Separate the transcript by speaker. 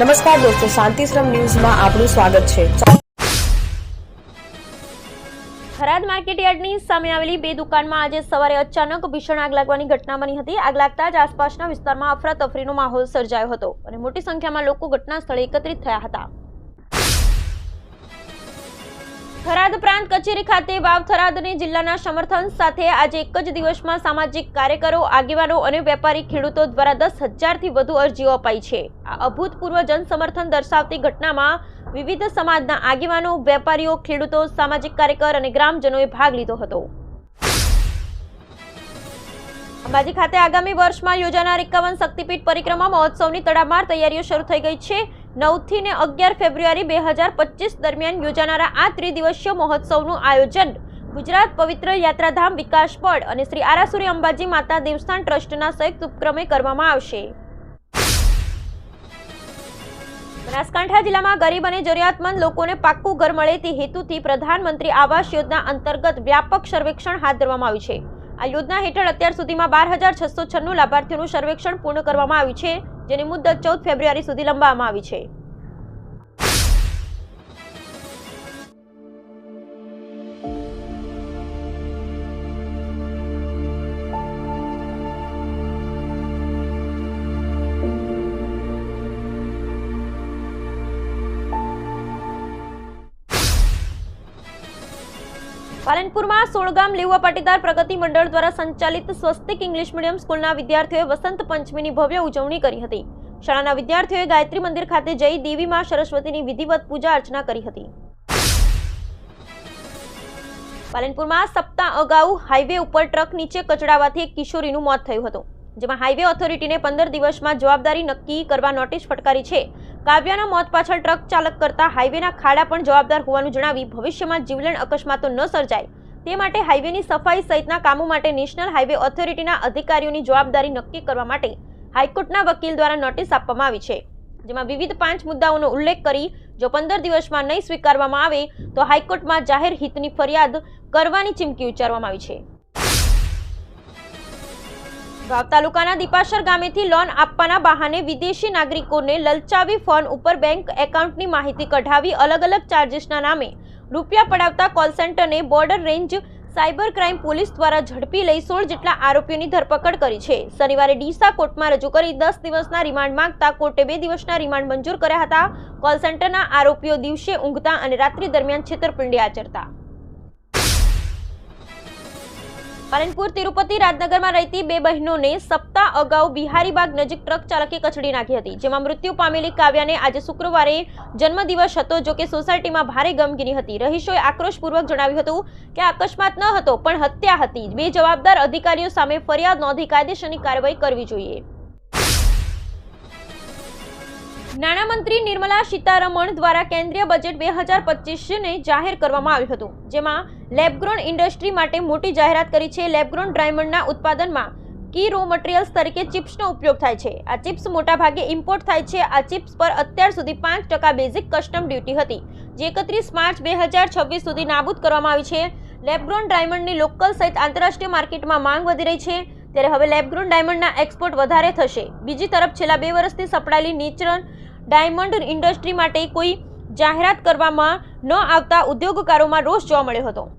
Speaker 1: નમસ્કાર દોસ્તો, શાંતિશ્રમ ન્યૂઝમાં આપનું સ્વાગત છે.
Speaker 2: થરાદ માર્કેટયાર્ડની સામે આવેલી બે દુકાનમાં આજે સવારે અચાનક ભીષણ આગ લાગવાની ઘટના બની હતી. આગ લાગતા જ આસપાસના વિસ્તારમાં અફરાતફરીનો માહોલ સર્જાયો હતો અને મોટી સંખ્યામાં લોકો ઘટના સ્થળે એકત્રિત થયા હતા. થરાદ પ્રાંત કચેરી ખાતે વાવ થરાદને જિલ્લાના સમર્થન સાથે આજે એક જ દિવસમાં સામાજિક કાર્યકરો, આગેવાનો અને વેપારી ખેડૂતો દ્વારા દસ હજારથી વધુ અરજીઓ અપાઈ છે. આ અભૂતપૂર્વ જનસમર્થન દર્શાવતી ઘટનામાં વિવિધ સમાજના આગેવાનો, વેપારીઓ, ખેડૂતો, સામાજિક કાર્યકર અને ગ્રામજનોએ ભાગ લીધો હતો. અંબાજી ખાતે આગામી વર્ષમાં યોજાનાર એકાવન શક્તિપીઠ પરિક્રમા મહોત્સવની તડામાર તૈયારીઓ શરૂ થઈ ગઈ છે. નવથી ને અગિયાર ફેબ્રુઆરી બે હજાર પચીસ દરમિયાન યોજાનારા આ ત્રિદિવસીય મહોત્સવનું આયોજન ગુજરાત પવિત્ર યાત્રાધામ વિકાસ બોર્ડ અને શ્રી આરાસુરી અંબાજી માતા દેવસ્થાન ટ્રસ્ટના સંયુક્ત ઉપક્રમે કરવામાં આવશે. બનાસકાંઠા જિલ્લામાં ગરીબ અને જરૂરિયાતમંદ લોકોને પાક્કું ઘર મળે તે હેતુથી પ્રધાનમંત્રી આવાસ યોજના અંતર્ગત વ્યાપક સર્વેક્ષણ હાથ ધરવામાં આવ્યું છે. આ યોજના હેઠળ અત્યાર સુધીમાં બાર લાભાર્થીઓનું સર્વેક્ષણ પૂર્ણ કરવામાં આવ્યું છે. જેની મુદત ચૌદ ફેબ્રુઆરી સુધી લંબાવવામાં આવી છે. પાલનપુરમાં સોળગામ લેવા પાટીદાર પ્રગતિ મંડળ દ્વારા સંચાલિત સ્વસ્તિક ઇંગ્લિશ મીડિયમ સ્કૂલના વિદ્યાર્થીઓએ વસંત પંચમીની ભવ્ય ઉજવણી કરી હતી. શાળાના વિદ્યાર્થીઓએ ગાયત્રી મંદિર ખાતે જઈ દેવી માં સરસ્વતીની વિધિવત પૂજા અર્ચના કરી હતી. પાલનપુરમાં સપ્તાહ અગાઉ હાઈવે ઉપર ટ્રક નીચે કચડાવાથી એક કિશોરીનું મોત થયું હતું. જેમાં હાઈવે ઓથોરિટીને પંદર દિવસમાં જવાબદારી નક્કી કરવા નોટિસ ફટકારી છે. કાવ્યાના મોત પાછળ ટ્રક ચાલક કરતા હાઈવેના ખાડા પણ જવાબદાર હોવાનું જણાવી ભવિષ્યમાં જીવલેણ અકસ્માતો ન સર્જાય. તે માટે હાઈવેની સફાઈ સહિતના કામો માટે નેશનલ હાઈવે ઓથોરિટીના અધિકારીઓની જવાબદારી નક્કી કરવા માટે હાઈકોર્ટના વકીલ દ્વારા નોટિસ આપવામાં આવી છે. જેમાં વિવિધ પાંચ મુદ્દાઓનો ઉલ્લેખ કરી જો પંદર દિવસમાં નહીં સ્વીકારવામાં આવે તો હાઈકોર્ટમાં જાહેર હિતની ફરિયાદ કરવાની ચીમકી ઉચ્ચારવામાં આવી છે. વાવ તાલુકાના દીપાસર ગામેથી લોન આપવાના બહાને વિદેશી નાગરિકોને લલચાવી ફોન ઉપર બેંક એકાઉન્ટની માહિતી કઢાવી અલગ અલગ ચાર્જીસના નામે રૂપિયા પડાવતા કોલ સેન્ટરને border range cyber crime police દ્વારા ઝડપી લઈ સોળ જેટલા આરોપીઓની ધરપકડ કરી છે. શનિવારે ડીસા કોર્ટમાં રજૂ કરી દસ દિવસના રિમાન્ડ માંગતા કોર્ટે બે દિવસના રિમાન્ડ મંજૂર કર્યા હતા. કોલ સેન્ટરના આરોપીઓ દિવસે ઊંઘતા અને રાત્રિ દરમિયાન છેતરપિંડી આચરતા. પાલનપુર તિરુપતિ રાજનગરમાં રહેતી બે બહેનોને સપ્તાહ અગાઉ બિહારીબાગ નજીક ટ્રક ચાલકે કચડી નાખી હતી, જેમાં મૃત્યુ પામેલી કાવ્યાને આજે શુક્રવારે જન્મદિવસ હતો, જો કે સોસાયટીમાં ભારે ગમગીની હતી. રહીશોએ આક્રોશપૂર્વક જણાવ્યું હતું કે અકસ્માત ન હતો, પણ હત્યા હતી. બે જવાબદાર અધિકારીઓ સામે ફરિયાદ નોંધી કાયદેસરની કાર્યવાહી કરવી જોઈએ. નાણામંત્રી નિર્મલા સીતારમણ દ્વારા કેન્દ્રીય બજેટ બે હજાર પચીસને જાહેર કરવામાં આવ્યું હતું, જેમાં લેબગ્રોન ઇન્ડસ્ટ્રી માટે મોટી જાહેરાત કરી છે. લેબગ્રોન ડાયમંડના ઉત્પાદનમાં કી રો મટીરિયલ્સ તરીકે ચિપ્સનો ઉપયોગ થાય છે. આ ચિપ્સ મોટાભાગે ઇમ્પોર્ટ થાય છે. આ ચિપ્સ પર અત્યાર સુધી પાંચ ટકા બેઝિક કસ્ટમ ડ્યુટી હતી, જે એકત્રીસ માર્ચ બે હજાર છવ્વીસ સુધી નાબૂદ કરવામાં આવી છે. લેબગ્રોન ડાયમંડની લોકલ સહિત આંતરરાષ્ટ્રીય માર્કેટમાં માંગ વધી રહી છે. ત્યારે હવે લેબગ્રોન ડાયમંડના એક્સપોર્ટ વધારે થશે. બીજી તરફ છેલ્લા બે વર્ષથી સપડાયેલી નેચરલ ડાયમંડ ઇન્ડસ્ટ્રી માટે કોઈ જાહેરાત કરવામાં ન આવતા ઉદ્યોગકારોમાં રોષ જોવા મળ્યો હતો.